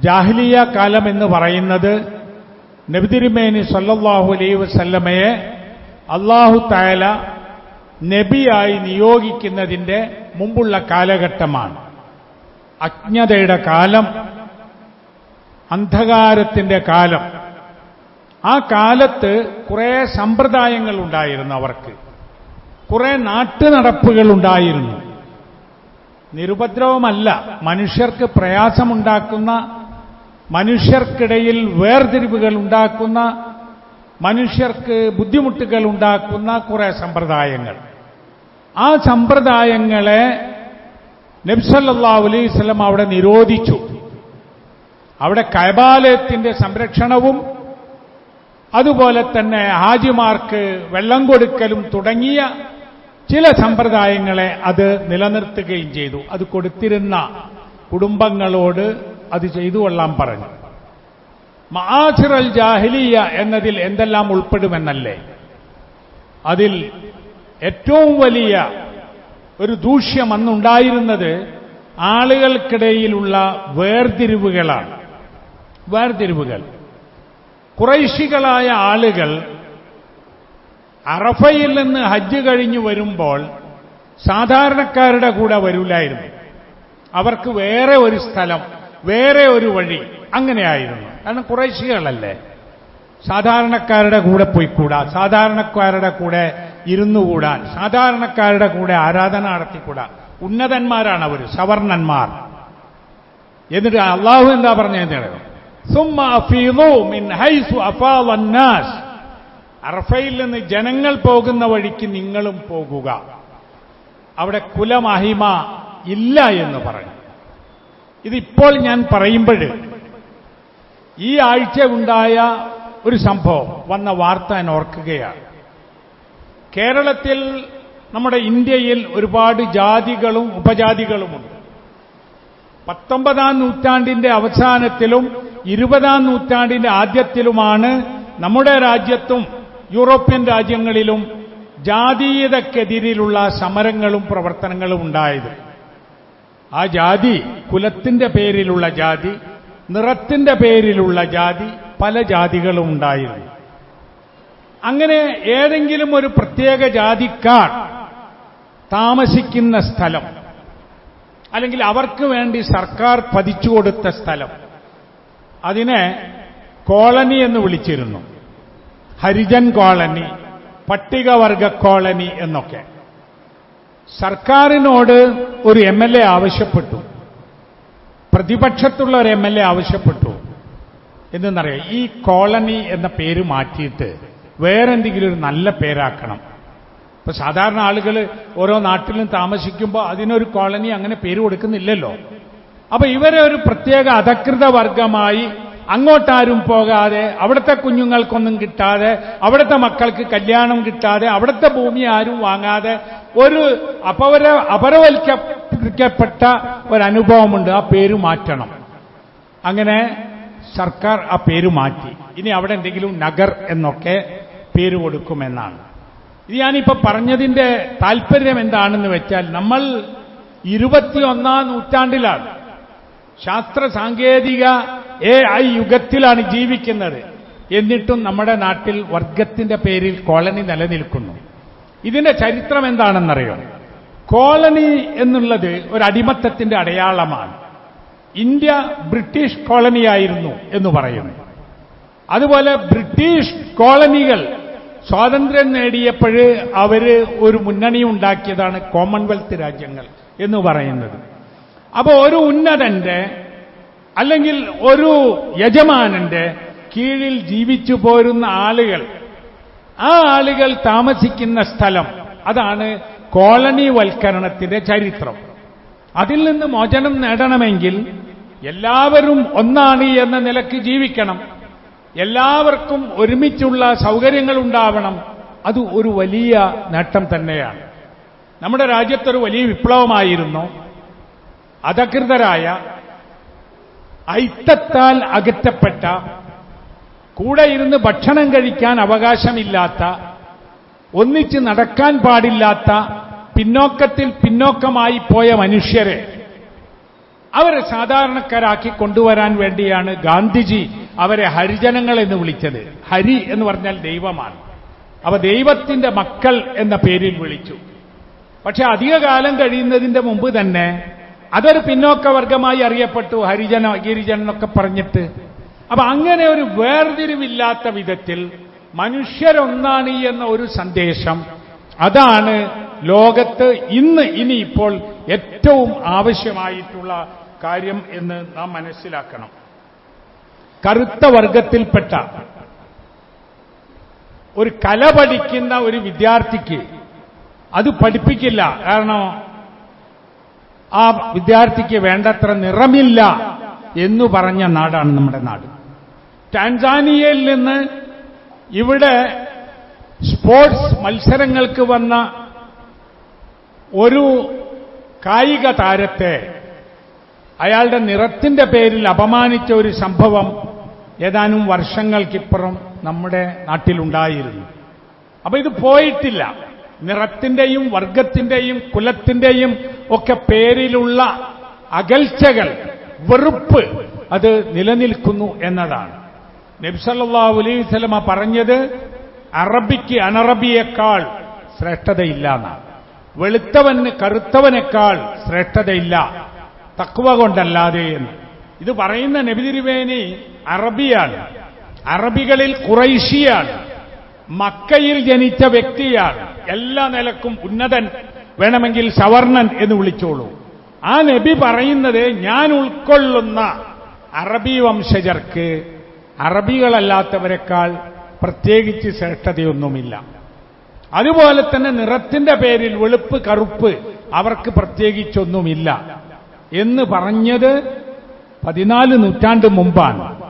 ജാഹിലിയ കാലം എന്ന് പറയുന്നത് നബിതിരുമേനി സല്ലാഹു അലൈ വസല്ലമയെ അള്ളാഹു തായാല നബിയായി നിയോഗിക്കുന്നതിന്റെ മുമ്പുള്ള കാലഘട്ടമാണ്. അജ്ഞതയുടെ കാലം അന്ധകാരത്തിന്റെ കാലം. ആ കാലത്ത് കുറെ സമ്പ്രദായങ്ങൾ ഉണ്ടായിരുന്നു അവർക്ക്. കുറെ നാട്ടുനടപ്പുകൾ ഉണ്ടായിരുന്നു. നിരുപദ്രവമല്ല മനുഷ്യർക്ക് പ്രയാസമുണ്ടാക്കുന്ന മനുഷ്യർക്കിടയിൽ വേർതിരിവുകൾ ഉണ്ടാക്കുന്ന മനുഷ്യർക്ക് ബുദ്ധിമുട്ടുകൾ ഉണ്ടാക്കുന്ന കുറെ സമ്പ്രദായങ്ങൾ. ആ സമ്പ്രദായങ്ങളെ നബ്സല്ലാ അലൈവല്ലം അവിടെ നിരോധിച്ചു. അവിടെ കൈബാലയത്തിന്റെ സംരക്ഷണവും അതുപോലെ തന്നെ ഹാജിമാർക്ക് വെള്ളം കൊടുക്കലും തുടങ്ങിയ ചില സമ്പ്രദായങ്ങളെ അത് നിലനിർത്തുകയും ചെയ്തു. അത് കൊടുത്തിരുന്ന കുടുംബങ്ങളോട് അത് ചെയ്തു കൊള്ളാൻ പറഞ്ഞു. മഹാസിറൽ ജാഹിലിയ എന്നതിൽ എന്തെല്ലാം ഉൾപ്പെടുമെന്നല്ലേ? അതിൽ ഏറ്റവും വലിയ ഒരു ദൂഷ്യം അന്നുണ്ടായിരുന്നത് ആളുകൾക്കിടയിലുള്ള വേർതിരിവുകളാണ്. വേർതിരിവുകൾ. കുറൈശികളായ ആളുകൾ അറഫയിൽ നിന്ന് ഹജ്ജ് കഴിഞ്ഞു വരുമ്പോൾ സാധാരണക്കാരുടെ കൂടെ വരില്ലായിരുന്നു അവർക്ക് വേറെ ഒരു സ്ഥലം വേറെ ഒരു വഴി അങ്ങനെയായിരുന്നു. കാരണം കുറേശികളല്ലേ? സാധാരണക്കാരുടെ കൂടെ പോയിക്കൂടാ. സാധാരണക്കാരുടെ കൂടെ ഇരുന്നുകൂടാൻ സാധാരണക്കാരുടെ കൂടെ ആരാധന നടത്തിക്കൂടാ. ഉന്നതന്മാരാണ് അവർ സവർണന്മാർ. എന്നിട്ട് അള്ളാഹു എന്താ പറഞ്ഞത് അർഫയിൽ നിന്ന് ജനങ്ങൾ പോകുന്ന വഴിക്ക് നിങ്ങളും പോകുക. അവിടെ കുലമഹിമ ഇല്ല എന്ന് പറഞ്ഞു. ഇതിപ്പോൾ ഞാൻ പറയുമ്പോൾ ഈ ആഴ്ച ഉണ്ടായ ഒരു സംഭവം വന്ന വാർത്ത ഞാൻ ഓർക്കുകയാണ്. കേരളത്തിൽ നമ്മുടെ ഇന്ത്യയിൽ ഒരുപാട് ജാതികളും ഉപജാതികളുമുണ്ട്. പത്തൊമ്പതാം നൂറ്റാണ്ടിന്റെ അവസാനത്തിലും ഇരുപതാം നൂറ്റാണ്ടിന്റെ ആദ്യത്തിലുമാണ് നമ്മുടെ രാജ്യത്തും യൂറോപ്യൻ രാജ്യങ്ങളിലും ജാതീയതക്കെതിരിലുള്ള സമരങ്ങളും പ്രവർത്തനങ്ങളും ഉണ്ടായത്. ആ ജാതി കുലത്തിന്റെ പേരിലുള്ള ജാതി നിറത്തിന്റെ പേരിലുള്ള ജാതി പല ജാതികളും ഉണ്ടായിരുന്നു. അങ്ങനെ ഏതെങ്കിലും ഒരു പ്രത്യേക ജാതിക്കാർ താമസിക്കുന്ന സ്ഥലം അല്ലെങ്കിൽ അവർക്ക് വേണ്ടി സർക്കാർ പതിച്ചു കൊടുത്ത സ്ഥലം അതിനെ കോളനി എന്ന് വിളിച്ചിരുന്നു. ഹരിജൻ കോളനി പട്ടികവർഗ കോളനി എന്നൊക്കെ. സർക്കാരിനോട് ഒരു എം എൽ എ ആവശ്യപ്പെട്ടു. പ്രതിപക്ഷത്തുള്ള ഒരു എം എൽ എ ആവശ്യപ്പെട്ടു. എന്തെന്നറിയാം ഈ കോളനി എന്ന പേര് മാറ്റിയിട്ട് വേറെന്തെങ്കിലും ഒരു നല്ല പേരാക്കണം. ഇപ്പൊ സാധാരണ ആളുകൾ ഓരോ നാട്ടിലും താമസിക്കുമ്പോൾ അതിനൊരു കോളനി അങ്ങനെ പേര് കൊടുക്കുന്നില്ലല്ലോ. അപ്പൊ ഇവരെ ഒരു പ്രത്യേക അധകൃത വർഗമായി അങ്ങോട്ടാരും പോകാതെ അവിടുത്തെ കുഞ്ഞുങ്ങൾക്കൊന്നും കിട്ടാതെ അവിടുത്തെ മക്കൾക്ക് കല്യാണം കിട്ടാതെ അവിടുത്തെ ഭൂമി ആരും വാങ്ങാതെ ഒരു അപവര ഒരു അനുഭവമുണ്ട് ആ പേര് മാറ്റണം. അങ്ങനെ സർക്കാർ ആ പേര് മാറ്റി. ഇനി അവിടെ എന്തെങ്കിലും നഗർ എന്നൊക്കെ പേര് കൊടുക്കുമെന്നാണ്. ഇത് ഞാനിപ്പോ പറഞ്ഞതിന്റെ താല്പര്യം എന്താണെന്ന് വെച്ചാൽ നമ്മൾ ഇരുപത്തിയൊന്നാം നൂറ്റാണ്ടിലാണ്. ശാസ്ത്ര സാങ്കേതിക എ ഐ യുഗത്തിലാണ് ജീവിക്കുന്നത്. എന്നിട്ടും നമ്മുടെ നാട്ടിൽ വർഗത്തിന്റെ പേരിൽ കോളനി നിലനിൽക്കുന്നു. ഇതിന്റെ ചരിത്രം എന്താണെന്നറിയോ? കോളനി എന്നുള്ളത് ഒരു അടിമത്തത്തിന്റെ അടയാളമാണ്. ഇന്ത്യ ബ്രിട്ടീഷ് കോളനിയായിരുന്നു എന്ന് പറയുന്നു. അതുപോലെ ബ്രിട്ടീഷ് കോളനികൾ സ്വാതന്ത്ര്യം നേടിയപ്പോൾ അവർ ഒരു മുന്നണി ഉണ്ടാക്കിയതാണ് കോമൺവെൽത്ത് രാജ്യങ്ങൾ എന്ന് പറയുന്നത്. അപ്പോൾ ഒരു ഉന്നതന്റെ അല്ലെങ്കിൽ ഒരു യജമാനന്റെ കീഴിൽ ജീവിച്ചു പോരുന്ന ആളുകൾ ആ ആളുകൾ താമസിക്കുന്ന സ്ഥലം അതാണ് കോളനി വൽക്കരണത്തിന്റെ ചരിത്രം. അതിൽ നിന്ന് മോചനം നേടണമെങ്കിൽ എല്ലാവരും ഒന്നാണ് എന്ന നിലയ്ക്ക് ജീവിക്കണം. എല്ലാവർക്കും ഒരുമിച്ചുള്ള സൗകര്യങ്ങൾ ഉണ്ടാവണം. അത് ഒരു വലിയ നേട്ടം തന്നെയാണ്. നമ്മുടെ രാജ്യത്തൊരു വലിയ വിപ്ലവമായിരുന്നു. അധകൃതരായ ഐത്തത്താൽ അകറ്റപ്പെട്ട കൂടെ ഇരുന്ന് ഭക്ഷണം കഴിക്കാൻ അവകാശമില്ലാത്ത ഒന്നിച്ച് നടക്കാൻ പാടില്ലാത്ത പിന്നോക്കത്തിൽ പിന്നോക്കമായി പോയ മനുഷ്യരെ അവരെ സാധാരണക്കാരാക്കി കൊണ്ടുവരാൻ വേണ്ടിയാണ് ഗാന്ധിജി അവരെ ഹരിജനങ്ങൾ എന്ന് വിളിച്ചത്. ഹരി എന്ന് പറഞ്ഞാൽ ദൈവമാണ്. അവ ദൈവത്തിന്റെ മക്കൾ എന്ന പേരിൽ വിളിച്ചു. പക്ഷെ അധികകാലം കഴിയുന്നതിന്റെ മുമ്പ് തന്നെ അതൊരു പിന്നോക്ക വർഗമായി അറിയപ്പെട്ടു. ഹരിജന ഗിരിജൻ എന്നൊക്കെ പറഞ്ഞിട്ട് അപ്പൊ അങ്ങനെ ഒരു വേർതിരിവില്ലാത്ത വിധത്തിൽ മനുഷ്യരൊന്നാണ് എന്ന ഒരു സന്ദേശം. അതാണ് ലോകത്ത് ഇന്ന് ഇനിയിപ്പോൾ ഏറ്റവും ആവശ്യമായിട്ടുള്ള കാര്യം എന്ന് നാം മനസ്സിലാക്കണം. കറുത്ത വർഗത്തിൽപ്പെട്ട ഒരു കല പഠിക്കുന്ന ഒരു വിദ്യാർത്ഥിക്ക് അത് പഠിപ്പിക്കില്ല. കാരണം ആ വിദ്യാർത്ഥിക്ക് വേണ്ടത്ര നിറമില്ല എന്ന് പറഞ്ഞ നാടാണ് നമ്മുടെ നാട്. ടാൻസാനിയയിൽ നിന്ന് ഇവിടെ സ്പോർട്സ് മത്സരങ്ങൾക്ക് വന്ന ഒരു കായിക താരത്തെ അയാളുടെ നിറത്തിന്റെ പേരിൽ അപമാനിച്ച ഒരു സംഭവം ഏതാനും വർഷങ്ങൾക്കിപ്പുറം നമ്മുടെ നാട്ടിലുണ്ടായിരുന്നു. അപ്പൊ ഇത് പോയിട്ടില്ല. നിറത്തിന്റെയും വർഗത്തിന്റെയും കുലത്തിന്റെയും ഒക്കെ പേരിലുള്ള അകൽച്ചകൾ വെറുപ്പ് അത് നിലനിൽക്കുന്നു എന്നതാണ്. നബ്സല്ലാഹു അലൈഹി സ്വലമ പറഞ്ഞത് അറബിക്ക് അനറബിയേക്കാൾ ശ്രേഷ്ഠതയില്ല എന്നാണ്. വെളുത്തവന് കറുത്തവനേക്കാൾ ശ്രേഷ്ഠതയില്ല. തക്കുവ കൊണ്ടല്ലാതെ എന്ന്. ഇത് പറയുന്ന നബിതിരുവേനി അറബിയാണ്. അറബികളിൽ കുറൈശിയാണ് മക്കയിൽ ജനിച്ച വ്യക്തിയാണ്. എല്ലാ നിലക്കും ഉന്നതൻ വേണമെങ്കിൽ സവർണൻ എന്ന് വിളിച്ചോളൂ. ആ നബി പറയുന്നത് ഞാൻ ഉൾക്കൊള്ളുന്ന അറബി വംശജർക്ക് അറബികളല്ലാത്തവരെക്കാൾ പ്രത്യേകിച്ച് ശ്രേഷ്ഠതയൊന്നുമില്ല. അതുപോലെ തന്നെ നിറത്തിന്റെ പേരിൽ വെളുപ്പ് കറുപ്പ് അവർക്ക് പ്രത്യേകിച്ചൊന്നുമില്ല. എന്ന് പറഞ്ഞത് പതിനാല് നൂറ്റാണ്ട് മുമ്പാണ്.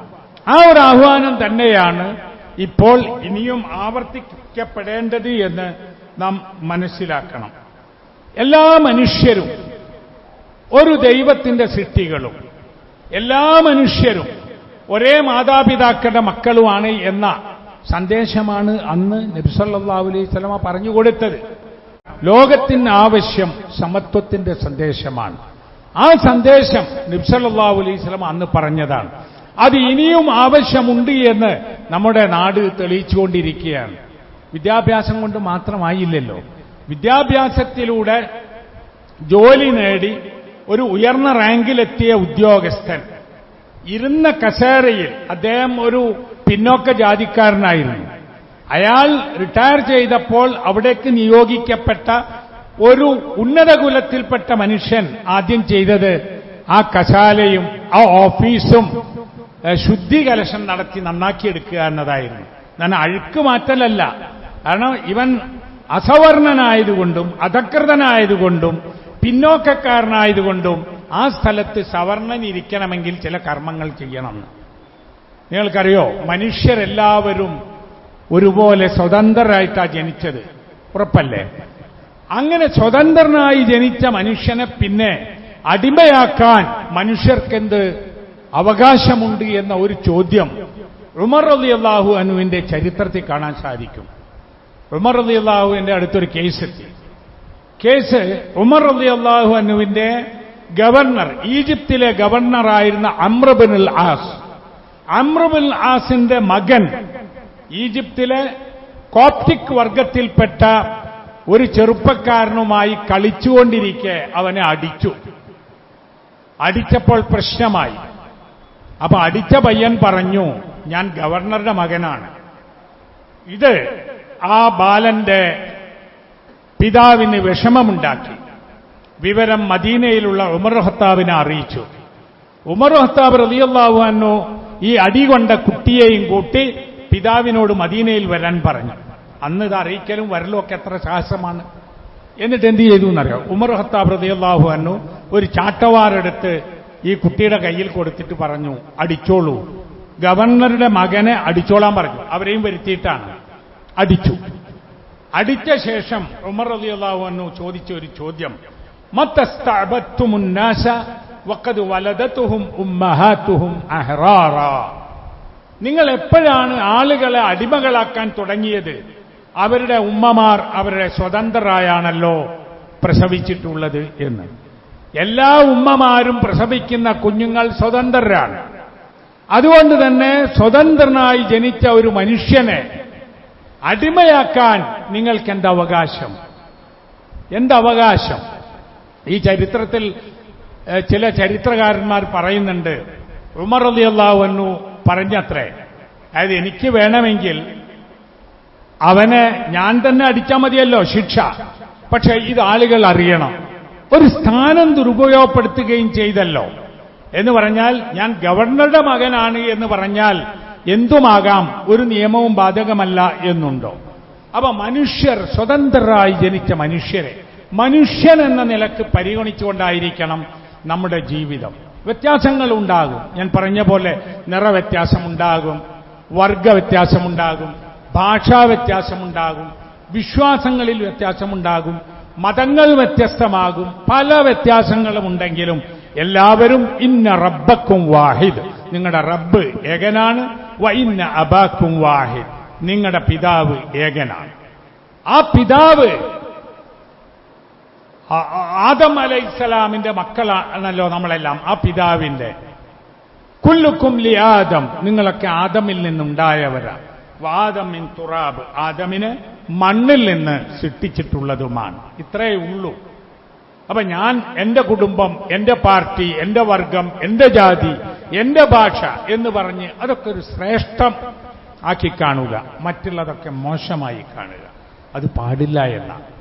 ആ ഒരു ആഹ്വാനം തന്നെയാണ് ഇപ്പോൾ ഇനിയും ആവർത്തിക്കപ്പെടേണ്ടത് എന്ന് നാം മനസ്സിലാക്കണം. എല്ലാ മനുഷ്യരും ഒരു ദൈവത്തിന്റെ സൃഷ്ടികളും എല്ലാ മനുഷ്യരും ഒരേ മാതാപിതാക്കളുടെ മക്കളുമാണ് എന്ന സന്ദേശമാണ് അന്ന് നബിസല്ലാഹു അലൈഹി സ്വലമ പറഞ്ഞു കൊടുത്തത്. ലോകത്തിന് ആവശ്യം സമത്വത്തിന്റെ സന്ദേശമാണ്. ആ സന്ദേശം നബ്സല്ലാഹു അലൈഹി സ്വലമ അന്ന് പറഞ്ഞതാണ്. അത് ഇനിയും ആവശ്യമുണ്ട് എന്ന് നമ്മുടെ നാട് തെളിയിച്ചുകൊണ്ടിരിക്കുകയാണ്. വിദ്യാഭ്യാസം കൊണ്ട് മാത്രമായില്ലല്ലോ. വിദ്യാഭ്യാസത്തിലൂടെ ജോലി നേടി ഒരു ഉയർന്ന റാങ്കിലെത്തിയ ഉദ്യോഗസ്ഥൻ ഇരുന്ന കസേരയിൽ അദ്ദേഹം ഒരു പിന്നോക്ക ജാതിക്കാരനായിരുന്നു. അയാൾ റിട്ടയർ ചെയ്തപ്പോൾ അവിടേക്ക് നിയോഗിക്കപ്പെട്ട ഒരു ഉന്നത കുലത്തിൽപ്പെട്ട മനുഷ്യൻ ആദ്യം ചെയ്തത് ആ കശാലയും ആ ഓഫീസും ശുദ്ധികലശം നടത്തി നന്നാക്കിയെടുക്കുക എന്നതായിരുന്നു. ഞാൻ അഴുക്ക് മാറ്റലല്ല. കാരണം ഇവൻ അസവർണനായതുകൊണ്ടും അധകൃതനായതുകൊണ്ടും പിന്നോക്കക്കാരനായതുകൊണ്ടും ആ സ്ഥലത്ത് സവർണനിരിക്കണമെങ്കിൽ ചില കർമ്മങ്ങൾ ചെയ്യണമെന്ന് നിങ്ങൾക്കറിയോ മനുഷ്യരെല്ലാവരും ഒരുപോലെ സ്വതന്ത്രരായിട്ടാണ് ജനിച്ചത്. ഉറപ്പല്ലേ? അങ്ങനെ സ്വതന്ത്രനായി ജനിച്ച മനുഷ്യനെ പിന്നെ അടിമയാക്കാൻ മനുഷ്യർക്കെന്ത് അവകാശമുണ്ട് എന്ന ഒരു ചോദ്യം ഉമർ അലി അള്ളാഹു അനുവിന്റെ ചരിത്രത്തിൽ കാണാൻ സാധിക്കും. ഉമർ അലി അള്ളാഹുവിന്റെ അടുത്തൊരു കേസ് എത്തി. കേസ് ഉമർ അലി അള്ളാഹു അനുവിന്റെ ഗവർണർ ഈജിപ്തിലെ ഗവർണറായിരുന്ന അമ്രബിനുൽ ആസ്. അമ്രബിൻ ആസിന്റെ മകൻ ഈജിപ്തിലെ കോപ്റ്റിക് വർഗത്തിൽപ്പെട്ട ഒരു ചെറുപ്പക്കാരനുമായി കളിച്ചുകൊണ്ടിരിക്കെ അവനെ അടിച്ചു. അടിച്ചപ്പോൾ പ്രശ്നമായി. അപ്പൊ അടിച്ച പയ്യൻ പറഞ്ഞു ഞാൻ ഗവർണറുടെ മകനാണ്. ഇത് ആ ബാലന്റെ പിതാവിന് വിഷമമുണ്ടാക്കി. വിവരം മദീനയിലുള്ള ഉമർ ഹത്താബിനെ അറിയിച്ചു. ഉമർ ഹത്താബ് റലിയല്ലാഹു അന്നു ഈ അടി കൊണ്ട കുട്ടിയെയും കൂട്ടി പിതാവിനോട് മദീനയിൽ വരാൻ പറഞ്ഞു. അന്ന് ഇത് അറിയിക്കലും വരലും ഒക്കെ എത്ര സാഹസമാണ്. എന്നിട്ട് എന്ത് ചെയ്തു എന്നറിയാം? ഉമർ ഹത്താബ് റളിയല്ലാഹു അന്നു ഒരു ചാട്ടവാറെടുത്ത് ഈ കുട്ടിയുടെ കയ്യിൽ കൊടുത്തിട്ട് പറഞ്ഞു അടിച്ചോളൂ. ഗവർണറുടെ മകനെ അടിച്ചോളാൻ പറഞ്ഞു. അവരെയും വരുത്തിയിട്ടാണ്. അടിച്ചു. അടിച്ച ശേഷം ഉമർ റളിയല്ലാഹു അന്നു ചോദിച്ച ഒരു ചോദ്യം നിങ്ങൾ എപ്പോഴാണ് ആളുകളെ അടിമകളാക്കാൻ തുടങ്ങിയത്? അവരുടെ ഉമ്മമാർ അവരുടെ സ്വതന്ത്രരായാണല്ലോ പ്രസവിച്ചിട്ടുള്ളത് എന്ന്. എല്ലാ ഉമ്മമാരും പ്രസവിക്കുന്ന കുഞ്ഞുങ്ങൾ സ്വതന്ത്രരാണ്. അതുകൊണ്ട് തന്നെ സ്വതന്ത്രനായി ജനിച്ച ഒരു മനുഷ്യനെ അടിമയാക്കാൻ നിങ്ങൾക്ക് എന്തവകാശം? എന്ത് അവകാശം ഈ ചരിത്രത്തിൽ ചില ചരിത്രകാരന്മാർ പറയുന്നുണ്ട് ഉമർ അലി അള്ളാഹുവന്നു പറഞ്ഞത്രേ അതായത് എനിക്ക് വേണമെങ്കിൽ അവനെ ഞാൻ തന്നെ അടിച്ചാൽ മതിയല്ലോ ശിക്ഷ പക്ഷെ ഇത് ആളുകൾ അറിയണം. ഒരു സ്ഥാനം ദുരുപയോഗപ്പെടുത്തുകയും ചെയ്തല്ലോ. എന്ന് പറഞ്ഞാൽ ഞാൻ ഗവർണറുടെ മകനാണ് എന്ന് പറഞ്ഞാൽ എന്തുമാകാം? ഒരു നിയമവും ബാധകമല്ല എന്നുണ്ടോ? അപ്പൊ മനുഷ്യർ സ്വതന്ത്രരായി ജനിച്ച മനുഷ്യരെ മനുഷ്യൻ എന്ന നിലയ്ക്ക് പരിഗണിച്ചുകൊണ്ടായിരിക്കണം നമ്മുടെ ജീവിതം. വ്യത്യാസങ്ങൾ ഉണ്ടാകും ഞാൻ പറഞ്ഞ പോലെ നിറവ്യത്യാസമുണ്ടാകും വർഗ വ്യത്യാസമുണ്ടാകും ഭാഷാ വ്യത്യാസമുണ്ടാകും വിശ്വാസങ്ങളിൽ വ്യത്യാസമുണ്ടാകും മതങ്ങൾ വ്യത്യസ്തമാകും പല വ്യത്യാസങ്ങളും ഉണ്ടെങ്കിലും എല്ലാവരും ഇന്ന റബ്ബക്കും വാഹിദ്. നിങ്ങളുടെ റബ്ബ് ഏകനാണ്. വ ഇന്ന അബാക്കും വാഹിദ്. നിങ്ങളുടെ പിതാവ് ഏകനാണ്. ആ പിതാവ് ആ- അലൈഹി ഇസ്ലാമിന്റെ മക്കളാണല്ലോ നമ്മളെല്ലാം ആ പിതാവിന്റെ. കുല്ലുക്കും ലി ആദം നിങ്ങളൊക്കെ ആദമിൽ നിന്നുണ്ടായവരാണ് വാദമിൻ തുറാബ് ആദമിന് മണ്ണിൽ നിന്ന് സൃഷ്ടിച്ചിട്ടുള്ളതുമാണ്. ഇത്രയേ ഉള്ളൂ. അപ്പൊ ഞാൻ എന്റെ കുടുംബം എന്റെ പാർട്ടി എന്റെ വർഗം എന്റെ ജാതി എന്റെ ഭാഷ എന്ന് പറഞ്ഞ് അതൊക്കെ ഒരു ശ്രേഷ്ഠം ആക്കി കാണുക. മറ്റുള്ളതൊക്കെ മോശമായി കാണുക. അത് പാടില്ല എന്നാണ്.